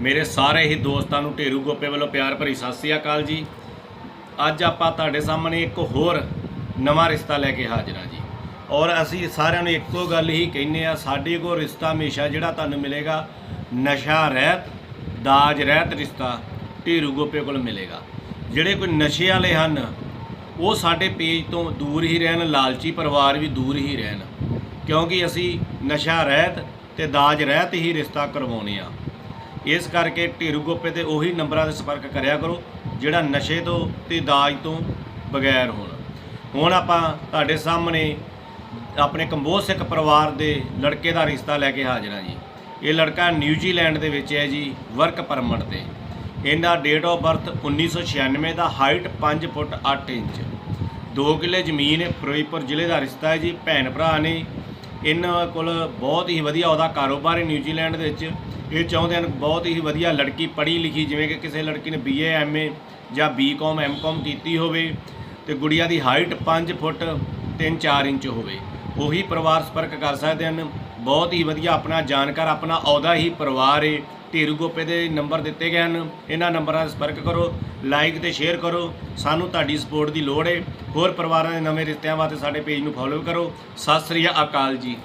ਮੇਰੇ ਸਾਰੇ ਹੀ ਦੋਸਤਾਂ ਨੂੰ ਢੇਰੂ ਗੋਪੇ ਵੱਲੋਂ ਪਿਆਰ ਭਰੀ ਸਤਿ ਸ੍ਰੀ ਅਕਾਲ ਜੀ। ਅੱਜ ਆਪਾਂ ਤੁਹਾਡੇ ਸਾਹਮਣੇ ਇੱਕ ਹੋਰ ਨਵਾਂ ਰਿਸ਼ਤਾ ਲੈ ਕੇ ਹਾਜ਼ਰ ਹਾਂ ਜੀ। ਔਰ ਅਸੀਂ ਸਾਰਿਆਂ ਨੂੰ ਇੱਕੋ ਗੱਲ ਹੀ ਕਹਿੰਨੇ ਆ ਸਾਡੇ ਕੋਲ ਰਿਸ਼ਤਾ ਹਮੇਸ਼ਾ ਜਿਹੜਾ ਤੁਹਾਨੂੰ ਮਿਲੇਗਾ, ਨਸ਼ਾ ਰਹਿਤ, ਦਾਜ ਰਹਿਤ ਰਿਸ਼ਤਾ ਢੇਰੂ ਗੋਪੇ ਕੋਲ ਮਿਲੇਗਾ। ਜਿਹੜੇ ਕੋਈ ਨਸ਼ੇ ਵਾਲੇ ਹਨ, ਉਹ ਸਾਡੇ ਪੇਜ ਤੋਂ ਦੂਰ ਹੀ ਰਹਿਣ, ਲਾਲਚੀ ਪਰਿਵਾਰ ਵੀ ਦੂਰ ਹੀ ਰਹਿਣ। ਕਿਉਂਕਿ ਅਸੀਂ ਨਸ਼ਾ ਰਹਿਤ ਤੇ ਦਾਜ ਰਹਿਤ ਹੀ ਰਿਸ਼ਤਾ ਕਰਵਾਉਣੇ ਆ ਇਸ ਕਰਕੇ ਢੇਰੂ ਗੋਪੇ ਤੇ ਉਹੀ ਨੰਬਰਾਂ ਤੇ ਸੰਪਰਕ ਕਰਿਆ ਕਰੋ, ਜਿਹੜਾ ਨਸ਼ੇ ਤੋਂ ਤੇ ਦਾਜ ਤੋਂ ਬਗੈਰ ਹੋਣ। ਹੁਣ ਆਪਾਂ ਤੁਹਾਡੇ ਸਾਹਮਣੇ ਆਪਣੇ ਕੰਬੋਜ ਸਿੱਖ ਪਰਿਵਾਰ ਦੇ ਲੜਕੇ ਦਾ ਰਿਸ਼ਤਾ ਲੈ ਕੇ ਹਾਜ਼ਰ ਹਾਂ ਜੀ। ਇਹ ਲੜਕਾ ਨਿਊਜ਼ੀਲੈਂਡ ਦੇ ਵਿੱਚ ਹੈ ਜੀ, ਵਰਕ ਪਰਮਿਟ ਤੇ। ਇਹਦਾ ਡੇਟ ਆਫ ਬਰਥ 1996 ਦਾ, ਹਾਈਟ 5 ਫੁੱਟ 8 ਇੰਚ। 2 ਕਿੱਲੇ ਜ਼ਮੀਨ ਹੈ, ਫਿਰੋਜ਼ਪੁਰ ਜ਼ਿਲ੍ਹੇ ਦਾ ਰਿਸ਼ਤਾ ਹੈ ਜੀ, ਭੈਣ ਭਰਾ ਨੇ। ਇਹਨਾਂ ਕੋਲ ਬਹੁਤ ਹੀ ਵਧੀਆ ਉਹਦਾ ਕਾਰੋਬਾਰ ਹੈ ਨਿਊਜ਼ੀਲੈਂਡ ਦੇ ਵਿੱਚ। ਇਹ ਚਾਹੁੰਦੇ ਹਨ ਬਹੁਤ ਹੀ ਵਧੀਆ ਲੜਕੀ ਪੜ੍ਹੀ ਲਿਖੀ, ਜਿਵੇਂ ਕਿ ਕਿਸੇ ਲੜਕੀ ਨੇ ਬੀਏ ਐਮਏ ਜਾਂ ਬੀਕਾਮ ਐਮਕਾਮ ਕੀਤੀ ਹੋਵੇ ਤੇ ਗੁੜੀਆ ਦੀ ਹਾਈਟ 5 ਫੁੱਟ 3-4 ਇੰਚ ਹੋਵੇ। ਉਹੀ ਪਰਿਵਾਰ ਸੰਪਰਕ ਕਰ ਸਕਦੇ ਹਨ। ਬਹੁਤ ਹੀ ਵਧੀਆ ਆਪਣਾ ਜਾਣਕਾਰ, ਆਪਣਾ ਅਹੁਦਾ ਹੀ ਪਰਿਵਾਰ ਏ। ਢੇਰੂ ਗੋਪੇ ਦੇ ਨੰਬਰ ਦਿੱਤੇ ਗਏ ਹਨ। ਇਹਨਾਂ ਨੰਬਰਾਂ 'ਤੇ ਸੰਪਰਕ ਕਰੋ ਲਾਈਕ ਤੇ ਸ਼ੇਅਰ ਕਰੋ। ਸਾਨੂੰ ਤੁਹਾਡੀ ਸਪੋਰਟ ਦੀ ਲੋੜ ਹੈ ਹੋਰ ਪਰਿਵਾਰਾਂ ਦੇ ਨਵੇਂ ਰਿਸ਼ਤਿਆਂ ਵਾਸਤੇ ਸਾਡੇ ਪੇਜ ਨੂੰ ਫੋਲੋ ਕਰੋ। ਸਤਿ ਸ੍ਰੀ ਅਕਾਲ ਜੀ।